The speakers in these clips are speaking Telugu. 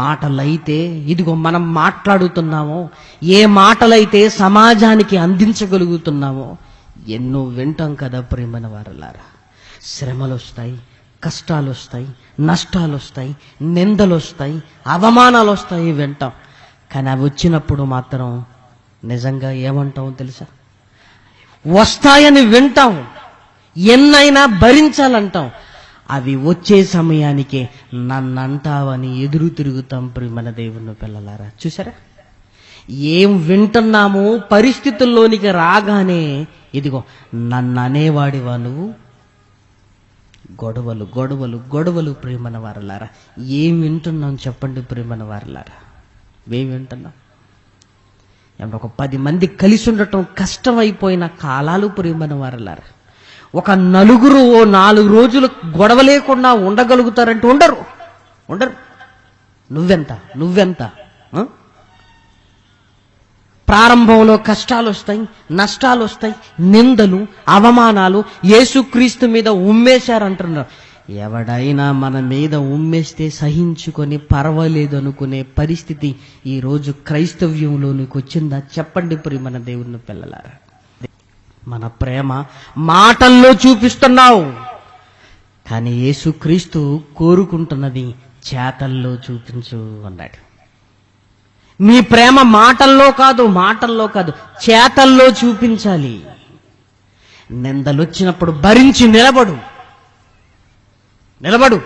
మాటలైతే ఇదిగో మనం మాట్లాడుతున్నామో ఏ మాటలైతే సమాజానికి అందించగలుగుతున్నామో ఎన్నో వింటాం కదా ప్రేమన వారలారా. శ్రమలు వస్తాయి కష్టాలు వస్తాయి నష్టాలు వస్తాయి నిందలు వస్తాయి అవమానాలు వస్తాయి వింటాం. కానీ అవి వచ్చినప్పుడు మాత్రం నిజంగా ఏమంటాం తెలుసా? వస్తాయని వింటాం. ఎన్నైనా భరించాలంటాం. అవి వచ్చే సమయానికే నన్నంటావని ఎదురు తిరుగుతాం ప్రియమన దేవుని పిల్లలారా. చూసారా ఏం వింటున్నామో పరిస్థితుల్లోనికి రాగానే ఇదిగో నన్ను అనేవాడివా నువ్వు? గొడవలు గొడవలు గొడవలు ప్రేమన వారలారా. ఏం వింటున్నాం చెప్పండి ప్రేమన వారలారా. ఏం వింటున్నాం? ఏమన్నా ఒక పది మంది కలిసి ఉండటం కష్టమైపోయిన కాలాలు ప్రేమన వారలారా. ఒక నలుగురు ఓ నాలుగు రోజులు గొడవ లేకుండా ఉండగలుగుతారంటే ఉండరు. ఉండరు. నువ్వెంత? నువ్వెంత? ప్రారంభంలో కష్టాలు వస్తాయి నష్టాలు వస్తాయి నిందలు అవమానాలు యేసుక్రీస్తు మీద ఉమ్మేశారంటున్నారు. ఎవడైనా మన మీద ఉమ్మేస్తే సహించుకొని పర్వాలేదు అనుకునే పరిస్థితి ఈరోజు క్రైస్తవ్యంలోనికి వచ్చిందా చెప్పండి ప్రియమన దేవుని పిల్లలారా. మన ప్రేమ మాటల్లో చూపిస్తున్నావు. కానీ యేసుక్రీస్తు కోరుకుంటున్నది చేతల్లో చూపించు అన్నాడు. మీ ప్రేమ మాటల్లో కాదు మాటల్లో కాదు చేతల్లో చూపించాలి. నిందలొచ్చినప్పుడు భరించి నిలబడు. నిలబడు.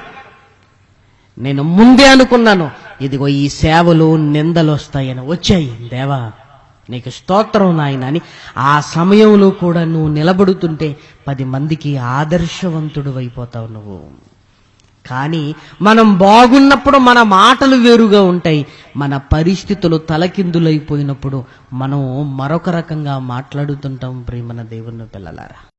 నేను ముందే అనుకున్నాను ఇదిగో ఈ సేవలు నిందలు వస్తాయని వచ్చాయి దేవా. నీకు స్తోత్రం నాయన అని ఆ సమయంలో కూడా నువ్వు నిలబడుతుంటే పది మందికి ఆదర్శవంతుడు అయిపోతావు నువ్వు. కానీ మనం బాగున్నప్పుడు మన మాటలు వేరుగా ఉంటాయి. మన పరిస్థితులు తలకిందులైపోయినప్పుడు మనం మరొక రకంగా మాట్లాడుతుంటాం ప్రేమన దేవుని పిల్లలారా.